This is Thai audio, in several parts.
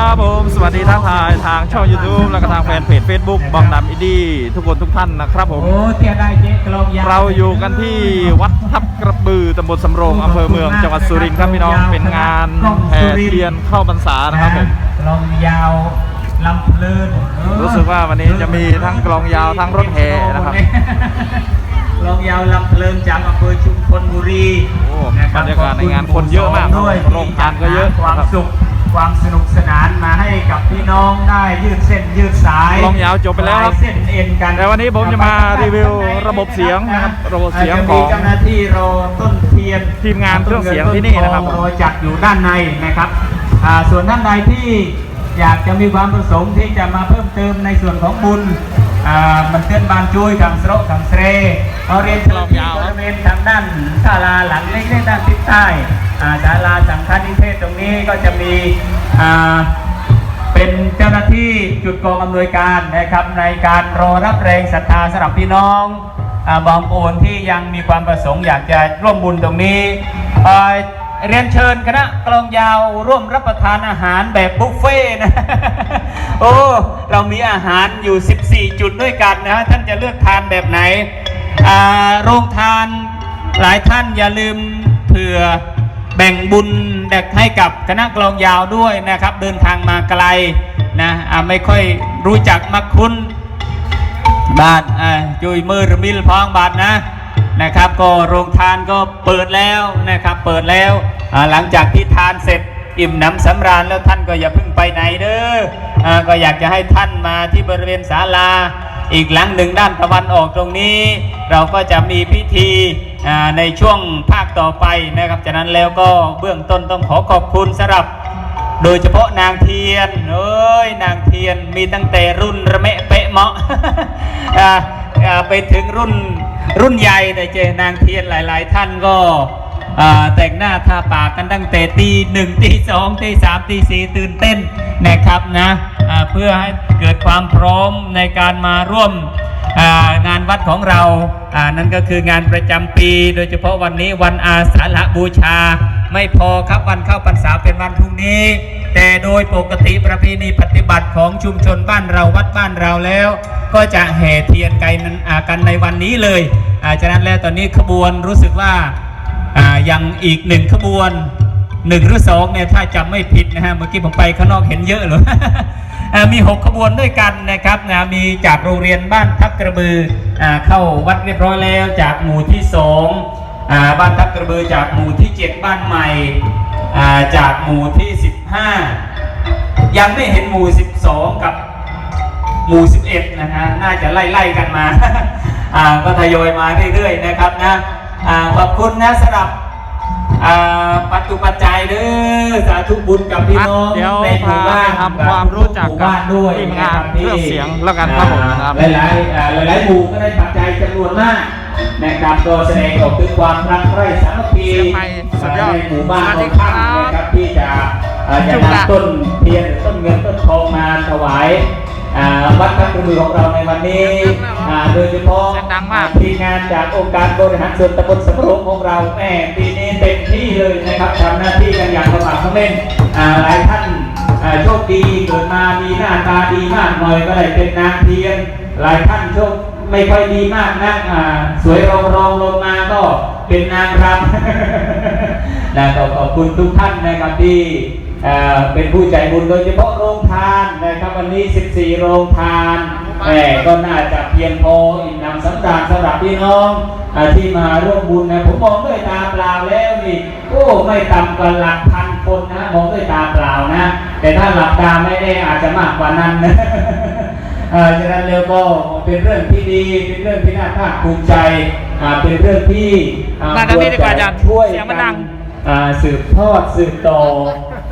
ครับผมสวัสดีทั้งทางทางช่อง YouTube แล้วก็ทางแฟนเพจ Facebook บองดำอินดี้ทุกคนทุกท่านนะครับผม โอ้เทียได้เจ๊กลองยาวเราอยู่กันที่วัดทับกระบือตำบลสำโรงอำเภอเมืองจังหวัดสุรินทร์ครับพี่น้องเป็นงานแห่เทียนเข้าพรรษานะครับผมกลองยาวลำเพลินเออรู้สึกว่าวันนี้จะมีทั้งกลองยาวทั้งรถแห่นะครับกลองยาวลำเพลินจากอำเภอชุมพลบุรีโอ้นะครับบรรยากาศในงานคนเยอะมากด้วยโรงทานก็เยอะความนะครับสุข ความสนุกสนานมาให้กับพี่น้องได้ยืดเส้นยืดสายกลองยาวจบไปแล้วครับคลายเส้นเอ็นกันแต่วันนี้ผมจะมารีวิวระบบเสียงนะครับระบบเสียงจะขมีองเจ้าหน้าที่รอต้นเทียนทีมงานเครื่องเสียงที่นี่นะครับรอจัดอยู่ด้านในนะครับอ่าส่วนท่านใดที่อยากจะมีความประสงค์ที่จะมาเพิ่มเติมในส่วนของบุญอ่ามันเตือนบานจุยขังสระขังเสรเราเรียนเชิญที่บริเวณทางด้านศาลาหลังเล็กๆด้านทิศใต้อ่า ศาลาสังฆนิเทศตรงนี้ก็จะมีเป็นเจ้าหน้าที่จุดกองอำนวยการนะครับในการรอรับแรงศรัทธาสำหรับพี่น้องอบางปูนที่ยังมีความประสงค์อยากจะร่วมบุญตรงนี้เเรียนเชิญคณะกลองยาวร่วมรับประทานอาหารแบบบุฟเฟ่นะโอ้เรามีอาหารอยู่ 14 จุดด้วยกันนะท่านจะเลือกทานแบบไหนโรงทานหลายท่านอย่าลืมเผื่อ แบ่งบุญเด็กให้กับคณะกลองยาวด้วยนะครับ เดินทางมาไกลนะไม่ค่อยรู้จักมักคุ้นบาทจุยมือรมิลพองบาทนะนะครับ ก็โรงทานก็เปิดแล้วนะครับ เปิดแล้วหลังจากที่ทานเสร็จอิ่มหน้ำสำราญแล้วท่านก็อย่าเพิ่งไปไหนเด้ออก็อยากจะให้ท่านมาที่บริเวณศาลา อีกหลังหนึ่งด้านตะวันออกตรงนี้ เราก็จะมีพิธี ในช่วงภาคต่อไปนะครับ จากนั้นแล้วก็เบื้องต้นต้องขอขอบคุณสำหรับ โดยเฉพาะนางเทียนเอ้ยนางเทียนมีตั้งแต่รุ่นระเมะเปะเมาะอ่อไปถึงรุ่นรุ่นใหญ่แต่เจนางเทียนหลาย ๆ ท่านก็แต่งหน้าทาปากกันตั้งแต่ตีหนึ่งตีสองตีสามตีสี่ตื่นเต้นนะครับนะเพื่อให้เกิดความพร้อมในการมาร่วม งานวัดของเรานั่นก็คืองานประจำปี โดยเฉพาะวันนี้วันอาสาฬหบูชา ไม่พอครับวันเข้าพรรษาเป็นวันพรุ่งนี้ แต่โดยปกติประเพณีปฏิบัติของชุมชนบ้านเราวัดบ้านเราแล้ว ก็จะแห่เทียนกันกันในวันนี้เลยฉะนั้นแล้วตอนนี้ขบวนรู้สึกว่าอ่ายังอีกหนึ่งขบวนหนึ่งหรือสองเนี่ยถ้าจำไม่ผิดนะฮะเมื่อกี้ผมไปข้างนอกเห็นเยอะเลย มี 6 ขบวนด้วยกันนะครับนะมีจากโรงเรียนบ้านทับกระบืออเข้าวัดเรียบร้อยแล้วจากหมู่ที่2อ่าบ้านทับกระบือจากหมู่ที่ 7 บ้านใหม่จากหมู่ที่ 15 ยังไม่เห็นหมู่ 12 กับหมู่ 11 นะฮะน่าจะไล่ๆกันมาก็ทยอยมาเรื่อยๆนะครับนะขอบคุณนะสำหรับ อ่าปัจจุปัจจัยเด้อสาธุบุญกับพี่น้องเดี๋ยวในหมู่บ้านพาไปทำความรู้จักกับหมู่บ้านด้วยทีมงานะบเครื่องเสียงแล้วกันครับผมนะครับ หลายๆอ่าหลายๆหมู่ก็ได้ปัจจัยจำนวนมากนะครับก็แสดงออกถึงความรักใคร่สามัคคีเสียงไมค์สุดยอดในหมู่บ้านสวัสดีของครัท่านบ นะครับที่จะอ่าจะจุกละนำต้นเทียนหรือต้นเงินต้นทองมาถวายอ่า วัดพระกระบือของเราในวันนี้อ่าโดยเฉพาะเสียงดังมากทีมงานจากองค์การบริหารส่วนตำบลสำโรงของเราแม่ปีนี้เต็มที่เลยนะครับทำหน้าที่กันอย่างสมัครเล่นอ่าหลายท่านอ่าโชคดีเกิดมามีหน้าตาดีมากหน่อยก็ได้เป็นนางเทียน หลายท่านโชคไม่ค่อยดีมากนักอ่าสวยรองรองลงมาก็เป็นนางรำนะก็ขอบคุณทุกท่านนะครับที่ เอ่อเป็นผู้ใจบุญโดยเฉพาะโรงทานนะครับวันนี้ 14 โรงทานแหมก็น่าจะเพียงพออิ่มหนำสำราญสำหรับพี่น้องอาที่มาร่วมบุญนะผมมองด้วยตาเปล่าแล้วนี่โอ้ไม่ต่ำกว่าหลักพันคนนะมองด้วยตาเปล่านะ แต่ถ้าหลับตาไม่ได้อาจจะมากกว่านั้นนะเอ่อฉะนั้นแล้วก็เป็นเรื่องที่ดีเป็นเรื่องที่น่าภาคภูมิใจอ่าเป็นเรื่องที่อ่มาทางนี้ดีกว่าอาจารย์ช่วยเสียงมันดังอ่าสืบทอดสืบต่อ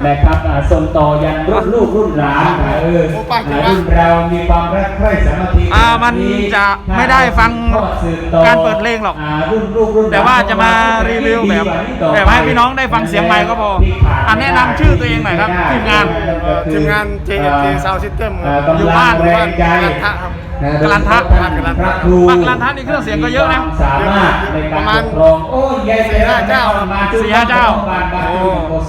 นะครับอ่าส่งต่อยันรุ่นลูกรุ่นหลานอ่าเอออ่ารุ่นเรามีความรักใคร่สามัคคีอ่ามันจะไม่ได้ฟังทอดสืบต่อการเปิดเพลงหรอการุ่นลูกรุ่นหลนแต่ว่าจะมารีวิวแบบแบบให้พี่น้องได้ฟังเสียงไมค์ก็พออันแนะนำชื่อตัวเองหน่อยครับทีมงาน ทีมงาน JFT Sound System ครับกำลังอยู่บ้านแรงใจรัฐะครับ กลันทะ พระครูบ้านกลันทะนี่เครื่องเสียงก็เยอะนะมีความสามารถในการปกครองโอ้ยใหญ่เลย สี่ห้าเจ้าบ้านบ้านโอ้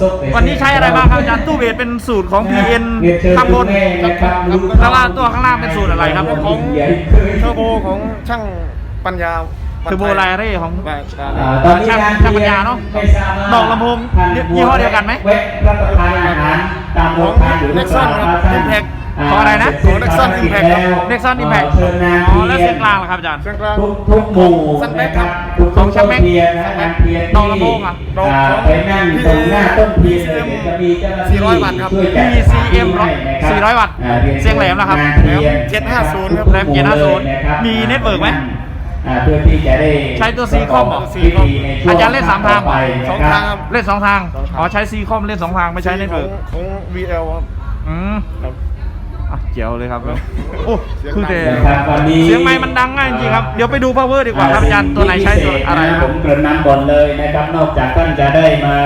จุดโกศลวันนี้ใช้อะไรบ้างครับอาจารย์ตู้เบสเป็นสูตรของ PN เรียนเชิญข้างบนคุณแม่นะครับลูกข้างล่างตัวข้างล่างเป็นสูตรอะไรครับของใหญ่เคยเทอร์โบของช่างปัญญาคือโบไลเร่ของแบบอ่าตอนนี้งานช่างปัญญาเนอะไม่ทราบว่าดอกลำโพงท่านยี่ห้อเดียวกันไหมแวะรับประทานอาหารตามโรงทา นหรือ Nexon ครับ Impact าของอะไรนะเสจ Nexon ภารกิจ Impact แล้ว Nexon Impact เชิญนางอ๋อแล้วเทีเสียยนงกลางล่ะครับอาจารย์ เส้นกลาง ทุกทุกหมู่สั้นแม็นะกคครัรับบทุกของต้ช่างนแม็กเทียนนะงานเทียนดอกลำโพงอะดอกอ่าของไปนั่งตรงหน้าต้นเทียนเลยเดี๋ยวจะมีเจ้าหน้าที่400วัตต์ครับช่วยจัด PCM ให้นะครับ400วัตต์อ่ารีนเสียงแหลมนะครับงานเทียน750ครับแหลม750นะครับมีเน็ตเวิร์กไหมอ่าเพื่อที่จะได้ใช้ตัว C-com เหรอ พิธีในช่วงอาจารย์เล่นสามทาง ต่อไปสองนะคทารังบ ครับ เล่นสองทางสองทาง อ๋อใช้ซีคอมเล่นสองทางไม่ใช้เน็ตขเวิองร์กของ VL ครับ อืมครับ อะเจ๋วเลยครับโอ้เสียงคือดังแต่นะครับวันนี้เสียงไม้มันดังมากจริงๆครับเดี๋ยวไปดู power ดีกว่าครับอาจารย์ตัวไหนใช้ตัวอะไรสิ่งคที่รับพิเศษนะผมเกริ่นนำก่อนเลยนะครับ นอกจากท่านจะได้มา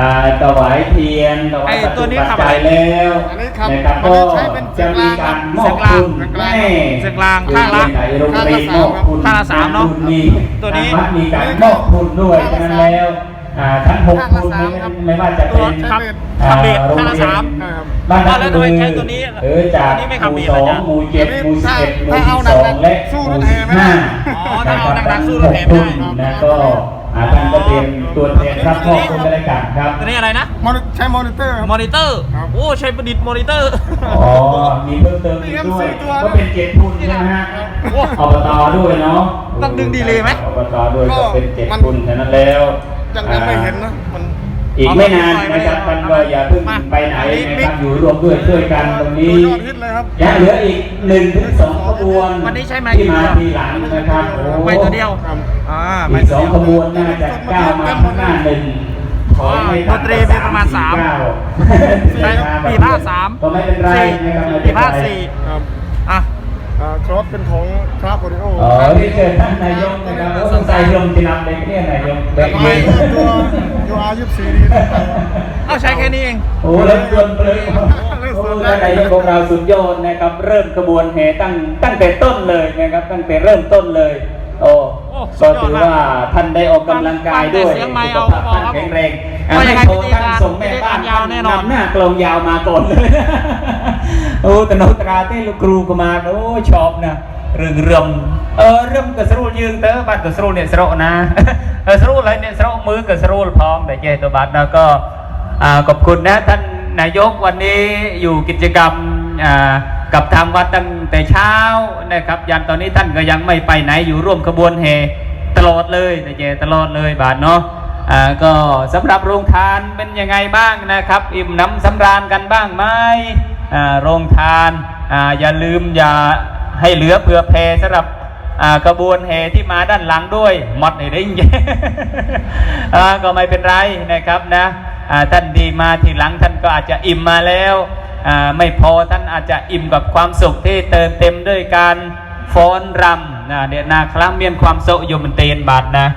อ่าถวายเทียนถวายไอ้ปัจตัวนี้จุทำบัอะไรนแล้วอันนี้ครับนะครับอันก็นี้ใช้เป็นเสีจะยงกมีลางการมอบเสียงกลางทุนให้เสียงกลางข้างละไหนโรงเรียนมอบทุนข้างละสามเนอะมีตัวนี้ ทางวัดมีการมอบทุนด้วยฉะนั้นแล้วอ่า ทั้งหกทุนนี้ไม่ว่าจะเป็นครับอ่าขับเบสโรงข้างละเรียนสามครับ บ้านอ่าแล้วทำไมใช้ตัวนี้เออจากตัวนี้ไม่ขับหมู่เบสสออะงหมู่เจ็ดหมู่สิบเอ็ดหมู่ถ้าสิเอาบหนัสกองและสู้หรมู่ถแห่สิบไม่ได้ ห้าอ๋อถ้าเอาหนักๆสู้รถแห่ไม่ได้นะก็อ่าท่านก็เป็นตัวแทนรับมอบคุณรายการครับ ตัวนี้อะไรนะ มอนิใช้มอนิเตอร์ครับ มอนิเตอร์ ครับ โอ้ใช้ประดิษฐ์มอนิเตอร์ อ๋อ มีเพิ่มเติมอีกด้วยมีตัวนะก็เป็นเจ็ดทุนใช่ไหมฮะโอ้อบตด้วยเนาะต้องดึงดีเลย์ไหม อบตด้วยก็เป็นเจ็ดมันทุนแค่นั้นแล้ว ยังยังไม่เห็นนะมัน อีกไม่นานนะครับท่านก็อย่าเพิ่งไปไหนนะครับอยู่รวมด้วยช่วยกันตรงนี้ยอดฮิตเลยครับ ยังเหลืออีกหนึ่งถึงสองขบวนวันนี้ใช้ไมค์ที่กี่มาตัวทีหลังนะครับโอ้ไม้ตัวเดียวครับอ่าอีไม้กตัสวองเดียวขบวนน่าจะก้าวมาข้างหน้าหนึ่งขอให้ดนตรีมีประมาณสามก้าวใช่ปีภาคสามก็ไม่เป็นไรสี่นะครับไม่ปีเป็นไรภาคสี่ ครับอะอ่าครอสเป็นของคราฟโอริโออ๋อที่เชิญท่านนายกนะครับแล้วสงสัยลมจะนำเด็กเนี่ยนายกแต่เด็กทำไมเย็นตัวยูอาร์ยี่สิบสี่ดีเอาใช้แค่นี้เอง โอ้เริ่มต้นเลยโอ้ท่านนายกของเราสุดยอดนะครับ เริ่มขบวนแห่ตั้งตั้งแต่ต้นเลยนะครับ ตั้งแต่เริ่มต้นเลย โอ้โอ้สุก็ดยอดถือมากว่าท่านได้ออกกำลังกายด้วยฟังแต่เสียงไมค์สุเอาขภาพพอท่านครับแข็งแรงว่ายังไงให้โทรพิธีท่านการส่งแม่บ้านพิธีการยาวแน่นอนำหน้ากลองยาวมาก่อนเลยโอ้แต่โนตราเต้ลูกครูก็มาโอ้ชอบนะเรื่องเรื่มเออเรื่มกับสรุลยืงเตอบัดกับสรุลเนี่ยสรุนะเออสรุลอะไรเนี่ยสรุมือกับสรุลพร้อมแต่เจตัวบัดนะก็อ่าขอบคุณนะท่านนายกวันนี้อยู่กิจกรรมอ่า กับทางวัดตั้งแต่เช้านะครับยันตอนนี้ท่านก็ยังไม่ไปไหนอยู่ร่วมขบวนแห่ตลอดเลยแต่เจตลอดเลยบาทเนาะก็สำหรับโรงทานเป็นยังไงบ้างนะครับ อิ่มน้ำสำราญกันบ้างไหมโรงทานออย่าลืมอย่าให้เหลือเผื่อแผ่สำหรับกระบวนแห่ที่มาด้านหลังด้วยหมดเลยได้ยังก็ไม่เป็นไรนะครับนะท่านดีมาทีหลังท่านก็อาจจะอิ่มมาแล้ว ไม่พอท่านอาจจะอิ่มกับความสุขที่เติมเต็มด้วยการฟ้อนรำนะเดี๋ยวนาครั้งเมียนความโสยมเตนบาทนะ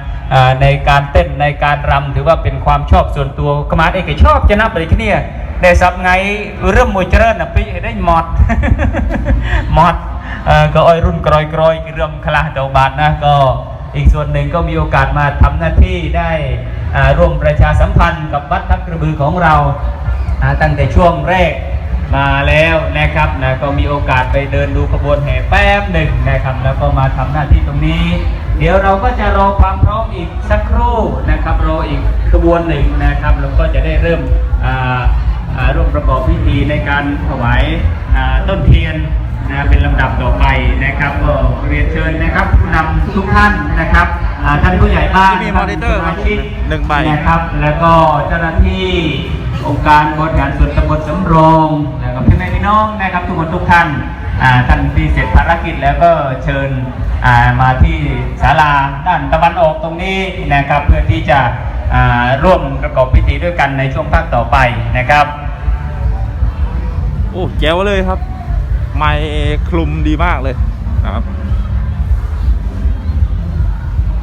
ในการเต้นในการรำถือว่าเป็นความชอบส่วนตัวขมาเอกชอบจะนับเลยที่นี่ได้สับไงเริ่มมวยเจริญนะพี่ได้หมดหมดก็อ้อยรุ่นกรอยกรอยๆเริ่มคลาตัวบาทนะก็อีกส่วนหนึ่งก็มีโอกาสมาทำหน้าที่ได้ร่วมประชาสัมพันธ์กับวัดทับกระบือของเราตั้งแต่ช่วงแรก มาแล้วนะครับนะก็มีโอกาสไปเดินดูขบวนแห่แป๊บหนึ่งนะครับ แล้วก็มาทำหน้าที่ตรงนี้ เดี๋ยวเราก็จะรอความพร้อมอีกสักครู่นะครับรออีกขบวนหนึ่งนะครับแล้วก็จะได้เริ่มอ่าอ่าร่วมประกอบพิธีในการถวายอ่าต้นเทียนนะเป็นลำดับต่อไปนะครับก็เรียนเชิญนะครับผู้นำทุกท่านนะครับอ่าท่านผู้ใหญ่บ้านที่มีมอนิเตอร์ครับสมาชิกหนึ่งใบนะครับ แล้วก็เจ้าหน้าที่ องค์การบริหารส่วนตำบลสำโรงนะครับพี่แม่พี่น้องนะครับทุกคนทุกท่านอ่าท่านที่เสร็จภารกิจแล้วก็เชิญอ่ามาที่ศาลาด้านตะวันออกตรงนี้นะครับเพื่อที่จะอ่าร่วมประกอบพิธีด้วยกันในช่วงภาคต่อไปนะครับโอ้แจ๋วเลยครับ ไม้คลุมดีมากเลยนะครับ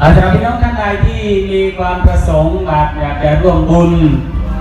อาสำหรับพี่น้องท่านใดที่มีความประสงค์อาจอยากจะร่วมบุญ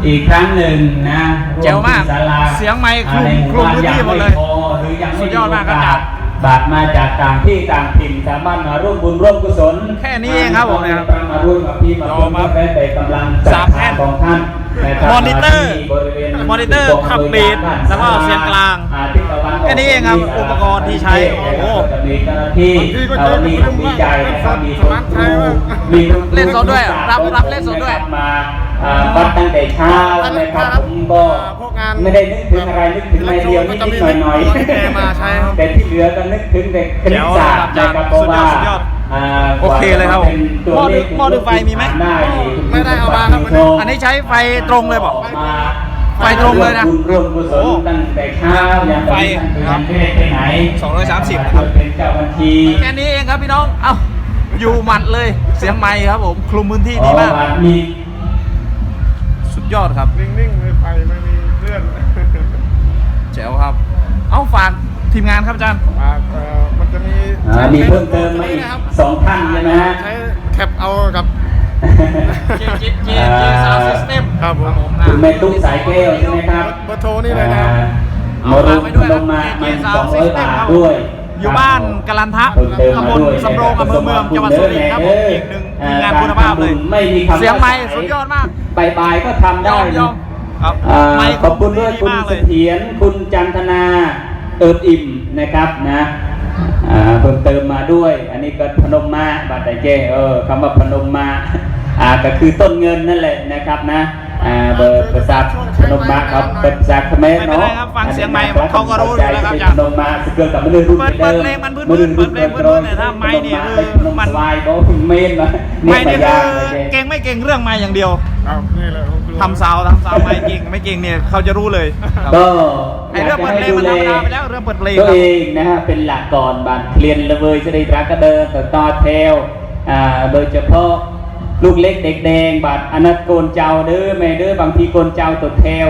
อีกครั้งหนึ่งนะร่วแจ๋วมากที่ศาลาเสียงไมค์คลุมอ่าในหคลุมบ้านพื้นที่ยังหมดเลยไพอหรือยังไม่สุดยอดมากครับโอาจารย์บบาทมาจากต่างที่ต่างถิ่นสามารถมาร่วมบุญร่วมกุศลแค่นี้เองครับผมเนี่ยครับมาร่วมกับพี่มาจอร่วมมากับแฟนแต่กำลังสามแผ่นของท่านนะครับมอนิเตอร์ที่บริเวณมอนิเตอร์ขับบีทแล้วก็เสียงกลางอ่ทิศตะวันกแค่นี้เองครับอุปกรณ์ที่ใช้โอ้โหจะมีเจ้าหน้าที่บางทีก็เอ่อเจอมีคนมีใจนะครับมีสมัครใจว่ามีคุณครูเล่นสดด้วยเหรอรับรับเล่นสดด้วยมาอ่า วัดตั้งแต่เช้านะครับผมก็พวกงานไม่ได้นึกถึงอะไรนึกถึงในเดียวนิดนิดหน่อยหน่อยก็จะมีตัวแกมาใช้ครับแต่ที่เหลือก็นึกถึงแต่คณิตศาสตร์เดี๋ยวนะครับอาจารย์เพราะว่าสุดยอดอ่าโอเคเลยครับผมกว่าจะเป็นตัวเลขหม้อดึงไฟมีไหมได้นี่ไม่ได้เอามาครับวันนี้อันนี้ใช้ไฟตรงเลยบอกมาไฟตรงเลยนะบุญร่วมกุศลตั้งแต่เช้ายันไฟท่านไปไปไหน230นะครับเป็นเจ้าบัญชีแค่นี้เองครับพี่น้อง เอ้าอยู่หมัดเลยเสียงไมค์ครับผมคลุมพื้นที่ดีมากอ๋อมีสุด ยอดครับ นิ่งๆไม่ไปไม่มีเลื่อนแจ๋วครับ เอ้าฝากทีมงานครับอาจารย์อ่าเอ่อมันจะมีอ่ามีเพิ่มเติมไหมอีกนะครับสองท่านใช่ไหมฮะ ใช้แคปเอากับ J J J J Sound System ครับผม นะคุณแม่ตุ๊กสายแก้วใช่ไหมครับเบอร์โทรนี่เลยนะครับ อ่ามารุมลงมามันสองร้อยบาทด้วยอยู่บ้านกลันทะเพิ่มเติมตำบมาลด้วยสำโรงอำเภอเมืองจังหวัดสุรินทร์ครับผมอีกหนึ่งทีมงานคุณภาพเลย ไม่มีคำเสียงไมค์สุดยอดมาก บายบายก็ทำยได้อมยอมครับอ่าไมค์ขอบคุณด้วยดีคุณมากเสเลย ถียรคุณจันทนาเอิบอิ่มนะครับนะอ่าเพิ่มเติมมาด้วย อันนี้ก็พนมมาบัตรไตเจเออคำว่าพนมมาอ่าก็คือต้นเงินนั่นแหละนะครับนะอ่า เบอร์ภาษาพนมมาครับเป็นภาษาเขมรไม่เป็นเนาะไรครับฟังเสียงไมค์เขาก็รู้อยู่แล้วครับอาจารย์พนมมาสเกิลกับมันเลยรุ่นเปิดเปิดเพลงมันพื้นๆเปิดเพลงพื้นๆเนี่ยถ้าไมค์เนี่ยคือมันสบายก็เมนนะไม่นี่ยาคืกอเลยเก่งไม่เก่งเรื่องไม้อย่างเดียวเอานี่เลยผมกลัวทำซาวด์ทำซาวด์ไม้เก่งไม่เก่งเนี่ยเขาจะรู้เลยครับก็ไอ้เรื่องเปิดเพลงมันธรรมดาไปแล้วเรื่องเปิดเพลงตัวครับเองนะฮะเป็นหลักก่อนบานเรียนละเวยจะได้รักก็เดินต่อต่อเทลอ่าโดยเฉพาะ ลูกเล็กเด็กแดงบาดอนัตโกนเจ้าเด้อแม่เด้อบางทีโกนเจ้าตัวเทล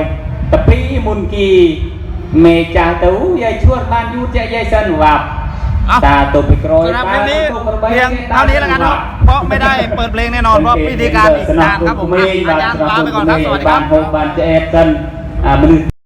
ตะปีมุนกีเมจ่าตู้ยายชวนบ้านยูเจยายสันวับเอ้าตาตัวไปกรอยสำหรับเพลงนี้เพียงเท่านี้แล้วกันครับเพราะไม่ได้เปิดเพลงแน่นอนเพราะพิธีการอีกนานครับผมอะอาจารย์ลาไปก่อนครับสวัสดีครับบ้านโฮมบ้านเจเอฟซันอ่ามัน